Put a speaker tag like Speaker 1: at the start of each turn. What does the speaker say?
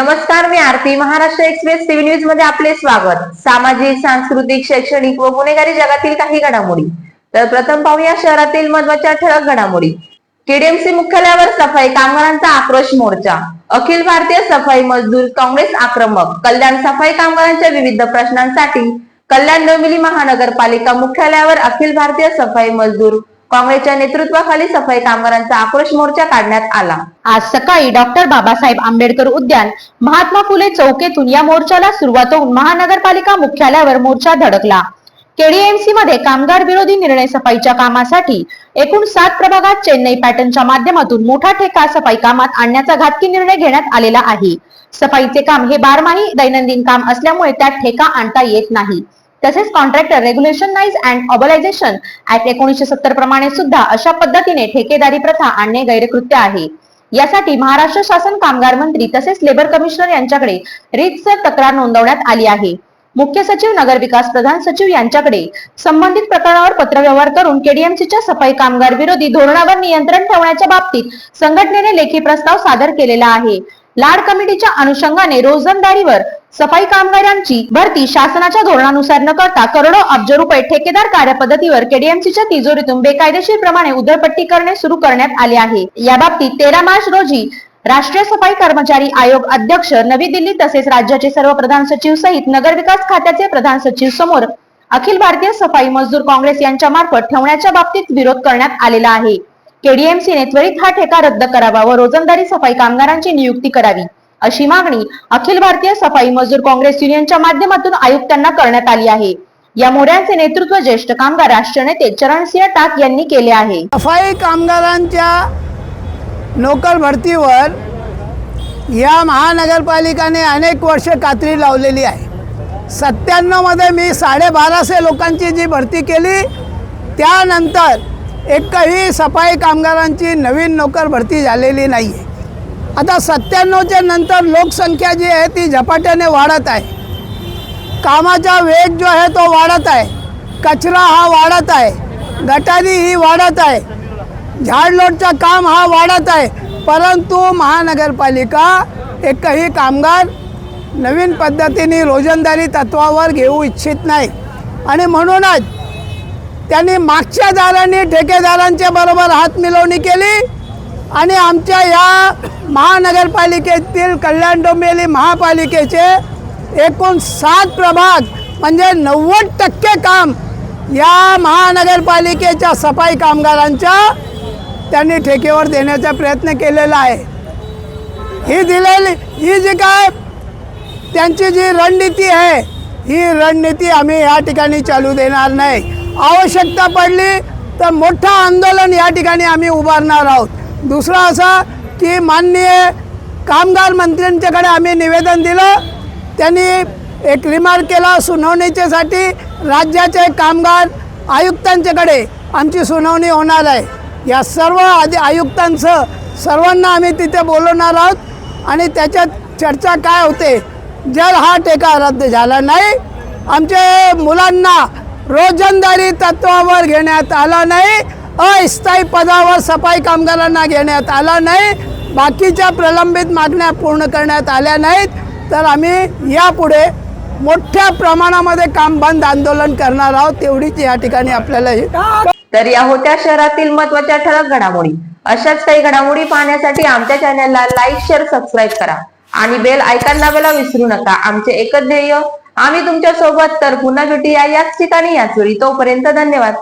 Speaker 1: नमस्कार मी Aarti. Maharashtra express TV न्यूजमध्ये आपले स्वागत. सामाजिक सांस्कृतिक शैक्षणिक व गुन्हेगारी जगातील काही घडामोडी. तर प्रथम पाहूया शहरातील महत्त्वाच्या ठळक घडामोडी. केडीएमसी मुख्यालयावर सफाई कामगारांचा आक्रोश मोर्चा. अखिल भारतीय सफाई मजदूर काँग्रेस आक्रमक. कल्याण सफाई कामगारांच्या विविध प्रश्नांसाठी कल्याण डोंबिवली महानगरपालिका मुख्यालयावर अखिल भारतीय सफाई मजदूर काँग्रेसच्या नेतृत्वाखाली सफाई कामगारांचा आक्रोश मोर्चा काढण्यात आला.
Speaker 2: आज सकाळी डॉक्टर बाबासाहेब आंबेडकर उद्यान महात्मा फुले चौकेतून या मोर्चाला सुरुवात होऊन महानगरपालिका मुख्यालयावर मोर्चा धडकला. केडीएमसी मध्ये कामगार विरोधी निर्णय सफाईच्या कामासाठी एकूण सात प्रभागात चेन्नई पॅटर्नच्या माध्यमातून मोठा ठेका सफाई कामात आणण्याचा घातकी निर्णय घेण्यात आलेला आहे. सफाईचे काम हे बारमाही दैनंदिन काम असल्यामुळे त्यात ठेका आणता येत नाही. तसेच कॉन्ट्रॅक्टर रेग्युलेशन नाईज अँड ऑबलायझेशन ऍक्ट एकोणीसशे सत्तर प्रमाणे सुद्धा अशा पद्धतीने ठेकेदारी प्रथा आणणे गैरकृत्य आहे. यासाठी महाराष्ट्र शासन कामगार मंत्री तसेच लेबर कमिशनर यांच्याकडे रीतसर तक्रार नोंदवण्यात आली आहे. मुख्य सचिव नगर विकास प्रधान सचिव यांच्याकडे संबंधित प्रकरणावर पत्रव्यवहार करून केडीएमसीच्या सफाई कामगार विरोधी धोरणावर नियंत्रण ठेवण्याच्या बाबतीत संघटनेने लेखी प्रस्ताव सादर केलेला आहे. लाड कमिटीच्या अनुषंगाने रोजंदारीवर सफाई कामगारांची भरती शासनाच्या धोरणानुसार न करता करोडो अब्ज रुपये ठेकेदार कार्यपद्धतीवर केडीएमसीच्या तिजोरीतून बेकायदेशीर प्रमाणे उधळपट्टी करणे सुरू करण्यात आले आहे. या बाबतीत तेरा मार्च रोजी राष्ट्रीय सफाई कर्मचारी आयोग अध्यक्ष नवी दिल्ली तसेच राज्याचे सर्व प्रधान सचिव सहित नगर विकास खात्याचे प्रधान सचिव समोर अखिल भारतीय सफाई मजदूर काँग्रेस यांच्या मार्फत ठेवण्याच्या बाबतीत विरोध करण्यात आलेला आहे. केडीएमसीने त्वरित हा ठेका रद्द करावा व रोजंदारी सफाई कामगारांची नियुक्ती करावी. अशी मागणी अखिल भारतीय सफाई मजदूर काँग्रेस युनियनच्या माध्यमातून आयुक्तांना करण्यात आली आहे. या मोर्चाचे नेतृत्व ज्येष्ठ कामगार राष्ट्रीय नेते चरणसिंह टाक यांनी केले आहे.
Speaker 3: सफाई कामगारांच्या नोकर भरतीवर या महानगरपालिकाने अनेक वर्ष कात्री लावलेली आहे. सत्त्याण्णवमध्ये मी साडेबाराशे लोकांची जी भरती केली त्यानंतर एकही सफाई कामगारांची नवीन नोकर भरती झालेली नाही आहे आता सत्त्याण्णवच्या नंतर लोकसंख्या जी आहे ती झपाट्याने वाढत आहे. कामाचा वेग जो आहे तो वाढत आहे. कचरा हा वाढत आहे. गटारी ही वाढत आहे. झाडलोटचं काम हा वाढत आहे. परंतु महानगरपालिका एकही कामगार नवीन पद्धतीने रोजंदारी तत्वावर घेऊ इच्छित नाही. आणि म्हणूनच त्यांनी मागच्या दारांनी ठेकेदारांच्या बरोबर हात मिळवणी केली. आणि आमच्या या महानगरपालिकेतील कल्याण डोंबिवली महापालिकेचे एकूण सात प्रभाग म्हणजे नव्वद टक्के काम या महानगरपालिकेच्या सफाई कामगारांच्या त्यांनी ठेकेवर देण्याचा प्रयत्न केलेला आहे. ही दिलेली ही जी काय त्यांची जी रणनीती आहे ही रणनीती आम्ही या ठिकाणी चालू देणार नाही. आवश्यकता पडली तर मोठं आंदोलन या ठिकाणी आम्ही उभारणार आहोत. दुसरं असं की माननीय कामगार मंत्र्यांच्याकडे आम्ही निवेदन दिलं. त्यांनी एक रिमार्क केला सुनावणीच्यासाठी राज्याचे कामगार आयुक्तांच्याकडे आमची सुनावणी होणार आहे. या सर्व आधी आयुक्तांचं सर्वांना आम्ही तिथे बोलवणार आहोत आणि त्याच्यात चर्चा काय होते जर हा टेका रद्द झाला नाही आमच्या मुलांना रोजंदारी तत्वावर घेण्यात आला नाही अस्थायी पदावर सफाई कामगारांना घेण्यात आला नाही. बाकीच्या प्रलंबित मागण्या पूर्ण करण्यात आल्या नाहीत. तर आम्ही यापुढे मोठ्या प्रमाणामध्ये काम बंद आंदोलन करणार आहोत. तेवढीच या ठिकाणी आपल्याला
Speaker 1: तर या होत्या शहरातील महत्त्वाच्या ठळक घडामोडी. अशाच काही घडामोडी पाहण्यासाठी आमच्या चॅनलला लाईक शेअर सबस्क्राईब करा. आणि बेल आयकॉन दाबायला विसरू नका. आमचे एकच ध्येय आम्ही तुमच्यासोबत तर पुन्हा भेटूया याच ठिकाणी याच वेळी. तोपर्यंत धन्यवाद.